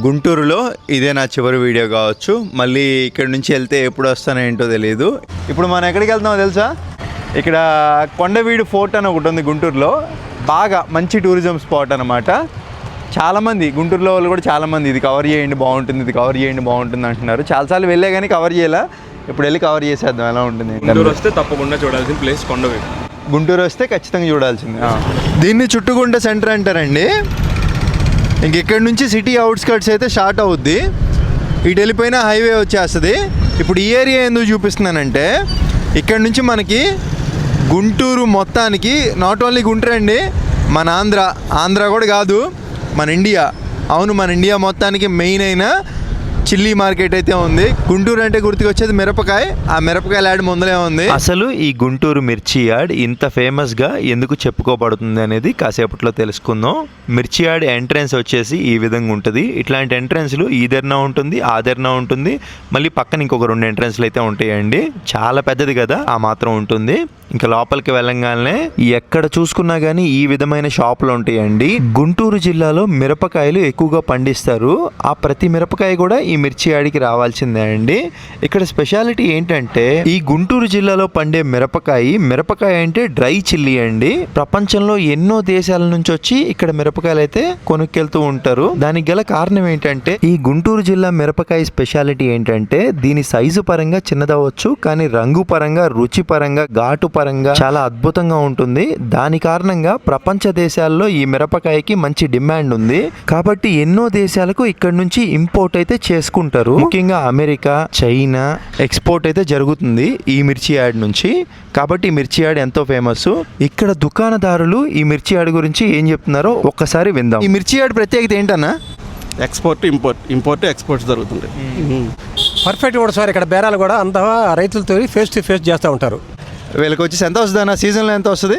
గుంటూరులో ఇదే నా చివరి వీడియో కావచ్చు. మళ్ళీ ఇక్కడ నుంచి వెళ్తే ఎప్పుడు వస్తానో ఏంటో తెలియదు ఇప్పుడు మనం ఎక్కడికి వెళ్తామో తెలుసా? ఇక్కడ కొండవీడు ఫోర్ట్ అని ఒకటి ఉంది గుంటూరులో. బాగా మంచి టూరిజం స్పాట్ అనమాట చాలామంది గుంటూరులో వాళ్ళు కూడా చాలామంది ఇది కవర్ చేయండి బాగుంటుంది ఇది కవర్ చేయండి బాగుంటుంది అంటున్నారు. చాలాసార్లు వెళ్ళే కానీ కవర్ చేయాల. ఇప్పుడు వెళ్ళి కవర్ చేసేద్దాం ఎలా ఉంటుంది గుంటూరు వస్తే తప్పకుండా చూడాల్సిన ప్లేస్ కొండవీడు. గుంటూరు వస్తే ఖచ్చితంగా చూడాల్సింది. దీన్ని చుట్టుకుంట సెంటర్ అంటారండి. ఇంక నుంచి సిటీ అవుట్స్కట్స్ అయితే స్టార్ట్ అవుద్ది. ఇటు వెళ్ళిపోయిన హైవే వచ్చేస్తుంది. ఇప్పుడు ఈ ఏరియా ఎందుకు చూపిస్తున్నానంటే ఇక్కడ నుంచి మనకి గుంటూరు మొత్తానికి నాట్ ఓన్లీ గుంటూరు అండి మన ఆంధ్ర ఆంధ్ర కూడా కాదు మన ఇండియా. అవును మన ఇండియా మొత్తానికి మెయిన్ అయిన చిల్లీ మార్కెట్ అయితే ఉంది. గుంటూరు అంటే గుర్తుకొచ్చేది మిరపకాయ. ఆ మిరపకాయ యాడ్ ముందలే ఉంది. అసలు ఈ గుంటూరు మిర్చి యార్డ్ ఇంత ఫేమస్గా ఎందుకు చెప్పుకోబడుతుంది అనేది కాసేపట్లో తెలుసుకుందాం. మిర్చి యార్డ్ ఎంట్రన్స్ వచ్చేసి ఈ విధంగా ఉంటుంది. ఇట్లాంటి ఎంట్రన్స్లు ఈదర్నా ఉంటుంది ఆదర్నా ఉంటుంది. మళ్ళీ పక్కన ఇంకొక రెండు ఎంట్రన్స్లు అయితే ఉంటాయండి. చాలా పెద్దది కదా ఆ మాత్రం ఉంటుంది. ఇంకా లోపలికి వెళ్ళంగానే ఎక్కడ చూసుకున్నా కానీ ఈ విధమైన షాపులు ఉంటాయండి. గుంటూరు జిల్లాలో మిరపకాయలు ఎక్కువగా పండిస్తారు. ఆ ప్రతి మిరపకాయ కూడా ఈ మిర్చి యాడికి రావాల్సిందే అండి. ఇక్కడ స్పెషాలిటీ ఏంటంటే ఈ గుంటూరు జిల్లాలో పండే మిరపకాయ మిరపకాయ అంటే డ్రై చిల్లీ అండి. ప్రపంచంలో ఎన్నో దేశాల నుంచి వచ్చి ఇక్కడ మిరపకాయలు అయితే కొనుక్కెళ్తూ ఉంటారు. దానికి గల కారణం ఏంటంటే ఈ గుంటూరు జిల్లా మిరపకాయ స్పెషాలిటీ ఏంటంటే దీని సైజు పరంగా చిన్నదవచ్చు కానీ రంగు పరంగా రుచి పరంగా ఘాటు పరంగా చాలా అద్భుతంగా ఉంటుంది. దాని కారణంగా ప్రపంచ దేశాల్లో ఈ మిరపకాయకి మంచి డిమాండ్ ఉంది. కాబట్టి ఎన్నో దేశాలకు ఇక్కడ నుంచి ఇంపోర్ట్ అయితే చేసుకుంటారు. ముఖ్యంగా అమెరికా చైనా ఎక్స్పోర్ట్ అయితే జరుగుతుంది ఈ మిర్చి యాడ్ నుంచి. కాబట్టి ఈ మిర్చి యాడ్ ఎంతో ఫేమస్. ఇక్కడ దుకాణదారులు ఈ మిర్చి యాడ్ గురించి ఏం చెప్తున్నారో ఒక్కసారి విందాం. ఈ మిర్చి యాడ్ ప్రత్యేకత ఏంటన్నా? ఎక్స్పోర్ట్ ఇంపోర్ట్ ఇంపోర్ట్ ఎక్స్పోర్ట్ జరుగుతుంది పర్ఫెక్ట్ కూడా సార్. ఇక్కడ బేరాలు కూడా అంతా రైతులతో ఫేస్ టు ఫేస్ చేస్తూ ఉంటారు. వీళ్ళకి వచ్చేసి ఎంత వస్తుంది అన్న? సీజన్లో ఎంత వస్తుంది?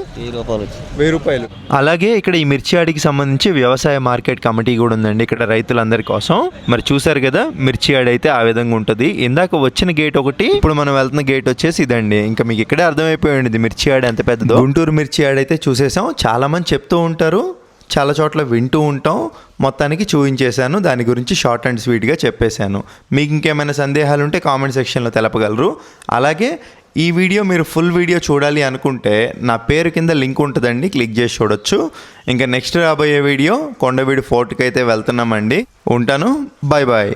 వెయ్యి రూపాయలు అలాగే ఇక్కడ ఈ మిర్చి యాడికి సంబంధించి వ్యవసాయ మార్కెట్ కమిటీ కూడా ఉందండి ఇక్కడ రైతులందరి కోసం. మరి చూసారు కదా మిర్చి యాడ్ అయితే ఆ విధంగా ఉంటుంది. ఇందాక వచ్చిన గేట్ ఒకటి ఇప్పుడు మనం వెళ్తున్న గేట్ వచ్చేసి ఇదండి. ఇంకా మీకు ఇక్కడే అర్థమైపోయింది ఇది మిర్చి యాడ్ ఎంత పెద్దదో. గుంటూరు మిర్చి అయితే చూసేసాం. చాలా మంది చెప్తూ ఉంటారు. చాలా చోట్ల వింటూ ఉంటాం. మొత్తానికి చూపించేశాను దాని గురించి షార్ట్ అండ్ స్వీట్గా చెప్పేశాను. మీకు ఇంకేమైనా సందేహాలు ఉంటే కామెంట్ సెక్షన్లో తెలపగలరు. అలాగే ఈ వీడియో మీరు ఫుల్ వీడియో చూడాలి అనుకుంటే నా పేరు కింద లింక్ ఉంటుందండి. క్లిక్ చేసి చూడొచ్చు. ఇంకా నెక్స్ట్ రాబోయే వీడియో కొండవీడి ఫోర్ట్కి అయితే వెళ్తున్నామండి. ఉంటాను. Bye bye